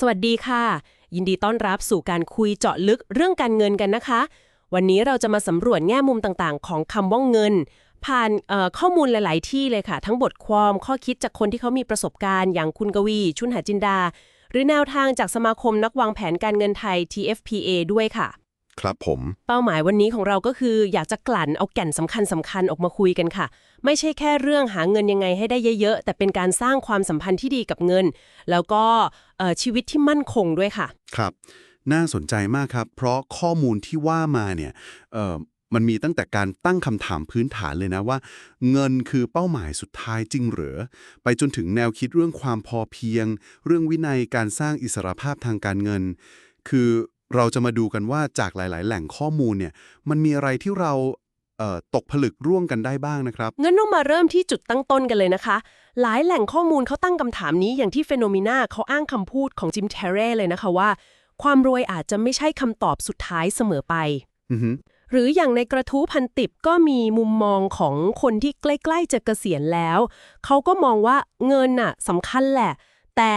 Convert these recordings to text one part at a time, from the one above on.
สวัสดีค่ะ ยินดีต้อนรับสู่การคุยเจาะลึกเรื่องการเงินกันนะคะ วันนี้เราจะมาสำรวจแง่มุมต่างๆ ของคำว่าเงิน ผ่านข้อมูลหลาย ๆ ที่เลยค่ะ ทั้งบทความข้อคิดจากคนที่เขามีประสบการณ์ อย่างคุณกวี ชุนหาจินดา หรือแนวทางจากสมาคมนักวางแผนการเงินไทย TFPA ด้วยค่ะ ครับผม เป้าหมายวันนี้ของเราก็คืออยากจะกลั่นเอาแก่นสำคัญสำคัญๆออกมาคุยกันค่ะ ไม่ใช่แค่เรื่องหาเงินยังไงให้ได้เยอะๆ แต่เป็นการสร้างความสัมพันธ์ที่ดีกับเงิน แล้วก็เอ่อชีวิตที่มั่นคงด้วยค่ะ ครับ น่าสนใจมากครับ เพราะข้อมูลที่ว่ามาเนี่ยเอ่อมันมีตั้งแต่การตั้งคำถามพื้นฐานเลยนะว่า เงินคือเป้าหมายสุดท้ายจริงเหรือไปจนถึงแนวคิดเรื่องความพอเพียง เรื่องวินัยการสร้างอิสรภาพทางการเงิน คือ เราจะมาดูกันว่าจากหลาย ๆ แหล่งข้อมูลเนี่ยมันมีอะไรที่เราเอ่อตกผลึกร่วมกันได้บ้างนะครับ งั้นต้องมาเริ่มที่จุดตั้งต้นกันเลยนะคะ หลายแหล่งข้อมูลเขาตั้งคำถามนี้อย่างที่เฟโนมินาเขาอ้างคำพูดของจิมเทเร่เลยนะคะว่า ความรวยอาจจะไม่ใช่คำตอบสุดท้ายเสมอไปอือฮึหรืออย่างในกระทู้พันติบก็มีมุมมองของคนที่ใกล้ ๆ จะเกษียณแล้ว เขาก็มองว่าเงินน่ะสำคัญแหละ แต่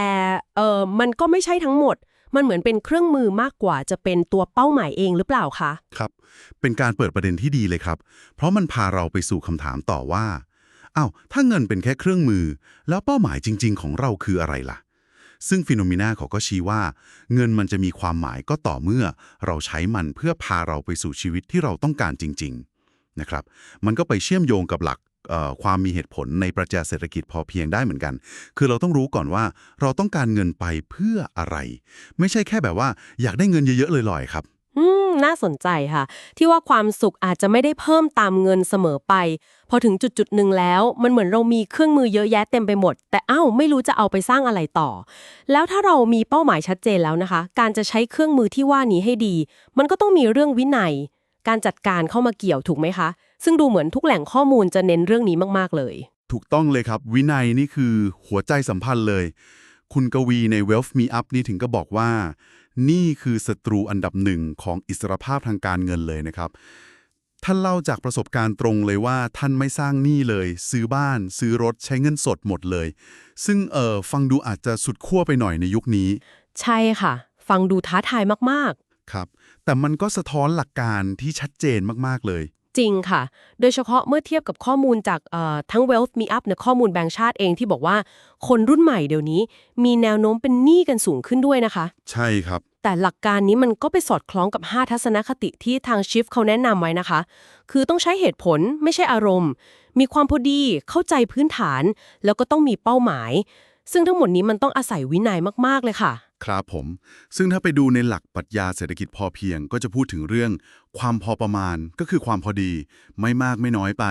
เออมันก็ไม่ใช่ทั้งหมด มันเหมือนเป็นเครื่องมือมากกว่าจะเป็นตัวเป้าหมายเองหรือเปล่าคะครับ เป็นการเปิดประเด็นที่ดีเลยครับ เพราะมันพาเราไปสู่คำถามต่อว่าอ้าวถ้าเงินเป็นแค่เครื่องมือ แล้วเป้าหมายจริง ๆ ของเราคืออะไรล่ะ ซึ่งฟิโนมิน่าเขาก็ชี้ว่า เงินมันจะมีความหมายก็ต่อเมื่อ เราใช้มันเพื่อพาเราไปสู่ชีวิตที่เราต้องการจริง ๆนะครับมันก็ไปเชื่อมโยงกับหลัก ความมีเหตุผลในปรัชญาเศรษฐกิจพอเพียงได้เหมือนกัน คือเราต้องรู้ก่อนว่าเราต้องการเงินไปเพื่ออะไร ไม่ใช่แค่แบบว่าอยากได้เงินเยอะๆเลอยๆครับอืมน่าสนใจค่ะ ที่ว่าความสุขอาจจะไม่ได้เพิ่มตามเงินเสมอไป พอถึงจุดจุดหนึ่งแล้ว มันเหมือนเรามีเครื่องมือเยอะแยะเต็มไปหมด แต่อ้าวไม่รู้จะเอาไปสร้างอะไรต่อ แล้วถ้าเรามีเป้าหมายชัดเจนแล้วนะคะ การจะใช้เครื่องมือที่ว่านี้ให้ดี มันก็ต้องมีเรื่องวินัย การจัดการเข้ามาเกี่ยวถูกไหมคะ ซึ่งดูเหมือนทุกแหล่งข้อมูลจะเน้นเรื่องนี้มากๆเลย ถูกต้องเลยครับ วินัยนี่คือหัวใจสัมพันธ์เลย คุณกวีใน Wealth Me Up นี่ถึงก็บอกว่า นี่คือศัตรูอันดับหนึ่งของอิสรภาพทางการเงินเลยนะครับท่านเล่าจากประสบการณ์ตรงเลยว่าท่านไม่สร้างหนี้เลย ซื้อบ้าน ซื้อรถใช้เงินสดหมดเลย ซึ่งเออฟังดูอาจจะสุดขั้วไปหน่อยในยุคนี้ ใช่ค่ะ ฟังดูท้าทายมากๆ ครับ แต่มันก็สะท้อนหลักการที่ชัดเจนมากๆเลย จริงค่ะ โดยเฉพาะเมื่อเทียบกับข้อมูลจากเอ่อทั้ง Wealth Me Up เนี่ยข้อมูลแบงก์ชาติเองที่บอกว่าคนรุ่นใหม่เดี๋ยวนี้ มีแนวโน้มเป็นหนี้กันสูงขึ้นด้วยนะคะ ใช่ครับ แต่หลักการนี้มันก็ไปสอดคล้องกับ 5 ทัศนคติที่ทางชิฟเขาแนะนำไว้นะคะ คือต้องใช้เหตุผลไม่ใช่อารมณ์ มีความพอดีเข้าใจพื้นฐาน แล้วก็ต้องมีเป้าหมาย ซึ่งทั้งหมดนี้มันต้องอาศัยวินัยมาก ๆเลยค่ะ ครับผม ซึ่งถ้าไปดูในหลักปรัชญาเศรษฐกิจพอเพียง ก็จะพูดถึงเรื่อง ความพอประมาณก็คือความพอดี ไม่มากไม่น้อยไป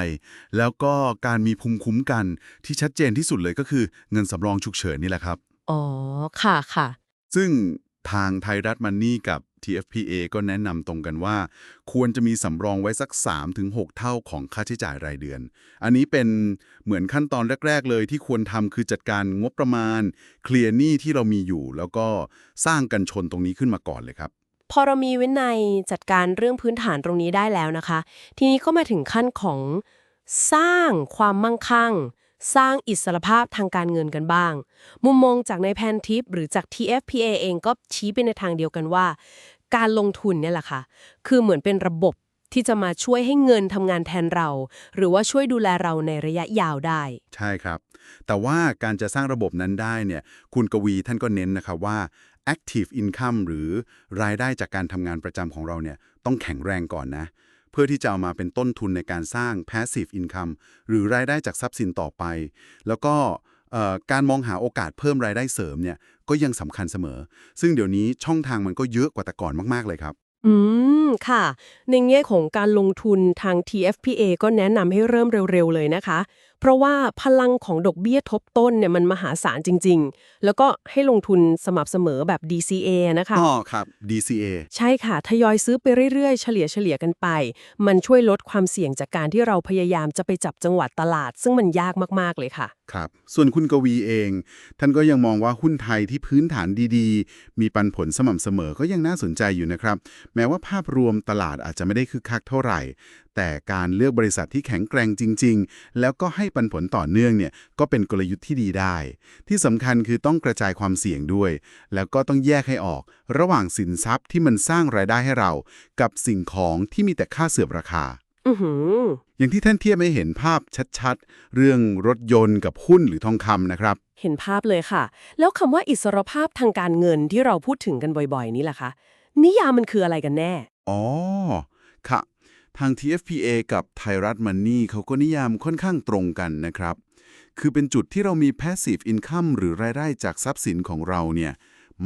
แล้วก็การมีภูมิคุ้มกันที่ชัดเจนที่สุดเลยก็คือเงินสำรองฉุกเฉินนี่แหละครับ อ๋อ ค่ะค่ะ ซึ่งทางไทยรัฐมันนี่กับ TFPA ก็แนะนำตรงกันว่า ควรจะมีสำรองไว้สัก 3-6 เท่าของค่าใช้จ่ายรายเดือน อันนี้เป็นเหมือนขั้นตอนแรก ๆ เลยที่ควรทำคือจัดการงบประมาณ เคลียร์หนี้ที่เรามีอยู่ แล้วก็สร้างกันชนตรงนี้ขึ้นมาก่อนเลยครับ พอเรามีวินัยจัดการเรื่องพื้นฐานตรงนี้ได้แล้วนะคะ ทีนี้ก็มาถึงขั้นของสร้างความมั่งคั่งสร้างอิสรภาพทางการเงินกันบ้าง มุมมองจากในแพนทิปหรือจาก TFPA เองก็ชี้ไปในทางเดียวกันว่า การลงทุนเนี่ยแหละค่ะ คือเหมือนเป็นระบบที่จะมาช่วยให้เงินทำงานแทนเรา หรือว่าช่วยดูแลเราในระยะยาวได้ ใช่ครับ แต่ว่าการจะสร้างระบบนั้นได้เนี่ย คุณกวีท่านก็เน้นนะครับว่า active income หรือรายได้จากการทำงานประจำของเราเนี่ยต้องแข็งแรงก่อนนะ เพื่อที่จะเอามาเป็นต้นทุนในการสร้าง passive income หรือรายได้จากทรัพย์สินต่อไป แล้วก็การมองหาโอกาสเพิ่มรายได้เสริมเนี่ย ก็ยังสำคัญเสมอ ซึ่งเดี๋ยวนี้ช่องทางมันก็เยอะกว่าแต่ก่อนมาก ๆ เลยครับ อืม ค่ะ ในแง่ของการลงทุนทาง TFPA ก็แนะนำให้เริ่มเร็ว ๆ เลยนะคะ เพราะว่าพลังของดอกเบี้ยทบต้นเนี่ยมันมหาศาลจริง ๆ แล้วก็ให้ลงทุนสม่ำเสมอแบบ DCA นะคะอ๋อครับ DCA ใช่ค่ะ ทยอยซื้อไปเรื่อยๆ เฉลี่ยเฉลี่ยกันไป มันช่วยลดความเสี่ยงจากการที่เราพยายามจะไปจับจังหวัดตลาด ซึ่งมันยากมากๆเลยค่ะครับส่วนคุณกวีเอง ท่านก็ยังมองว่าหุ้นไทยที่พื้นฐานดีๆ มีปันผลสม่ำเสมอก็ยังน่าสนใจอยู่นะครับ แม้ว่าภาพรวมตลาดอาจจะไม่ได้คึกคักเท่าไหร่ แต่การเลือกบริษัทที่แข็งแกร่งจริง ๆ แล้วก็ให้ปันผลต่อเนื่องเนี่ยก็เป็นกลยุทธ์ที่ดีได้ ที่สำคัญคือต้องกระจายความเสี่ยงด้วย แล้วก็ต้องแยกให้ออก ระหว่างสินทรัพย์ที่มันสร้างรายได้ให้เรา กับสิ่งของที่มีแต่ค่าเสื่อมราคาอือหืออย่างที่ท่านเทียบให้เห็นภาพชัดๆ เรื่องรถยนต์กับหุ้นหรือทองคำนะครับ เห็นภาพเลยค่ะ แล้วคำว่าอิสรภาพทางการเงินที่เราพูดถึงกันบ่อยๆ นี่แหละคะนิยามมันคืออะไรกันแน่ อ๋อค่ะ ทาง TFPA กับไทยรัฐมันนี่เขาก็นิยามค่อนข้างตรงกันนะครับ คือเป็นจุดที่เรามี passive income หรือรายได้จากทรัพย์สินของเราเนี่ย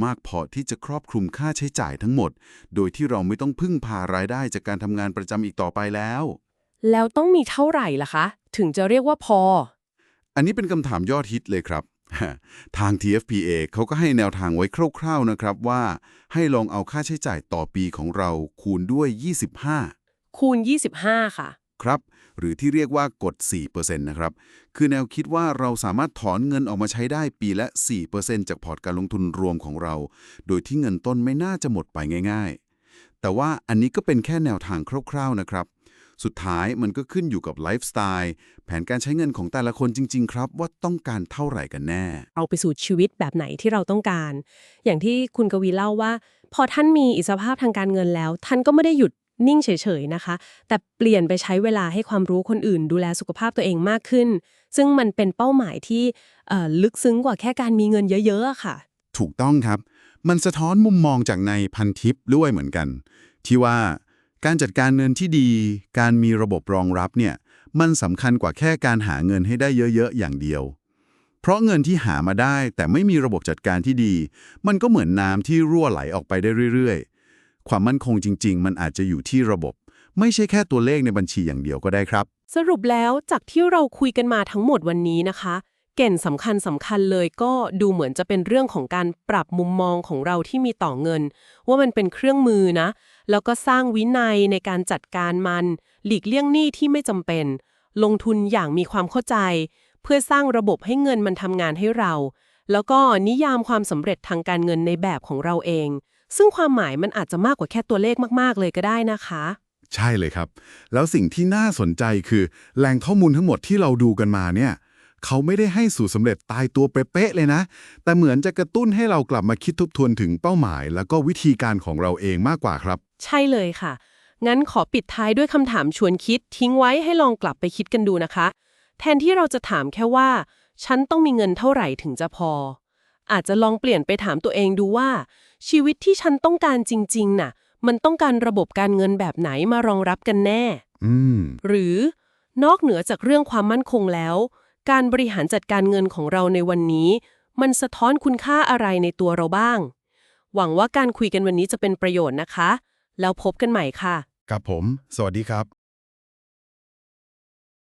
มากพอที่จะครอบคลุมค่าใช้จ่ายทั้งหมด โดยที่เราไม่ต้องพึ่งพารายได้จากการทำงานประจำอีกต่อไปแล้ว แล้วต้องมีเท่าไหร่ล่ะคะ ถึงจะเรียกว่าพอ อันนี้เป็นคำถามยอดฮิตเลยครับทาง TFPA เขาก็ให้แนวทางไว้คร่าว ๆนะครับว่า ให้ลองเอาค่าใช้จ่ายต่อปีของเราคูณด้วย 25 คูณ 25 ค่ะ ครับ หรือที่เรียกว่ากด4%นะครับ คือแนวคิดว่าเราสามารถถอนเงินออกมาใช้ได้ปีละ 4%จากพอร์ตการลงทุนรวมของเรา โดยที่เงินต้นไม่น่าจะหมดไปง่าย ๆ แต่ว่าอันนี้ก็เป็นแค่แนวทางคร่าว ๆ นะครับ สุดท้ายมันก็ขึ้นอยู่กับไลฟ์สไตล์แผนการใช้เงินของแต่ละคนจริง ๆ ครับ ว่าต้องการเท่าไหร่กันแน่ เอาไปสู่ชีวิตแบบไหนที่เราต้องการ อย่างที่คุณกวีเล่าว่า พอท่านมีอิสรภาพทางการเงินแล้ว ท่านก็ไม่ได้หยุด นิ่งเฉยๆนะคะ แต่เปลี่ยนไปใช้เวลาให้ความรู้คนอื่น ดูแลสุขภาพตัวเองมากขึ้น ซึ่งมันเป็นเป้าหมายที่ลึกซึ้งกว่าแค่การมีเงินเยอะๆค่ะ ถูกต้องครับ มันสะท้อนมุมมองจากในพันทิปด้วยเหมือนกัน ที่ว่าการจัดการเงินที่ดี การมีระบบรองรับเนี่ยมันสำคัญกว่าแค่การหาเงินให้ได้เยอะๆอย่างเดียว เพราะเงินที่หามาได้แต่ไม่มีระบบจัดการที่ดี มันก็เหมือนน้ำที่รั่วไหลออกไปได้เรื่อยๆ ความมั่นคงจริง ๆ มันอาจจะอยู่ที่ระบบ ไม่ใช่แค่ตัวเลขในบัญชีอย่างเดียวก็ได้ครับ สรุปแล้วจากที่เราคุยกันมาทั้งหมดวันนี้นะคะ เก่นสำคัญสำคัญเลยก็ดูเหมือนจะเป็นเรื่องของการปรับมุมมองของเราที่มีต่อเงิน ว่ามันเป็นเครื่องมือนะ แล้วก็สร้างวินัยในการจัดการมัน หลีกเลี่ยงหนี้ที่ไม่จำเป็น ลงทุนอย่างมีความเข้าใจ เพื่อสร้างระบบให้เงินมันทำงานให้เรา แล้วก็นิยามความสำเร็จทางการเงินในแบบของเราเอง ซึ่งความหมายมันอาจจะมากกว่าแค่ตัวเลขมากๆ เลยก็ได้นะคะ ใช่เลยครับ แล้วสิ่งที่น่าสนใจคือแหล่งข้อมูลทั้งหมดที่เราดูกันมาเนี่ยเขาไม่ได้ให้สูตรสำเร็จตายตัวเป๊ะๆเลยนะ แต่เหมือนจะกระตุ้นให้เรากลับมาคิดทบทวนถึงเป้าหมาย แล้วก็วิธีการของเราเองมากกว่าครับ ใช่เลยค่ะ งั้นขอปิดท้ายด้วยคำถามชวนคิด ทิ้งไว้ให้ลองกลับไปคิดกันดูนะคะ แทนที่เราจะถามแค่ว่า ฉันต้องมีเงินเท่าไหร่ถึงจะพอ อาจจะลองเปลี่ยนไปถามตัวเองดูว่า ชีวิตที่ฉันต้องการจริงๆ น่ะ มันต้องการระบบการเงินแบบไหนมารองรับกันแน่ อืม หรือนอกเหนือจากเรื่องความมั่นคงแล้ว การบริหารจัดการเงินของเราในวันนี้ มันสะท้อนคุณค่าอะไรในตัวเราบ้าง หวังว่าการคุยกันวันนี้จะเป็นประโยชน์นะคะ แล้วพบกันใหม่ค่ะกับผม สวัสดีครับ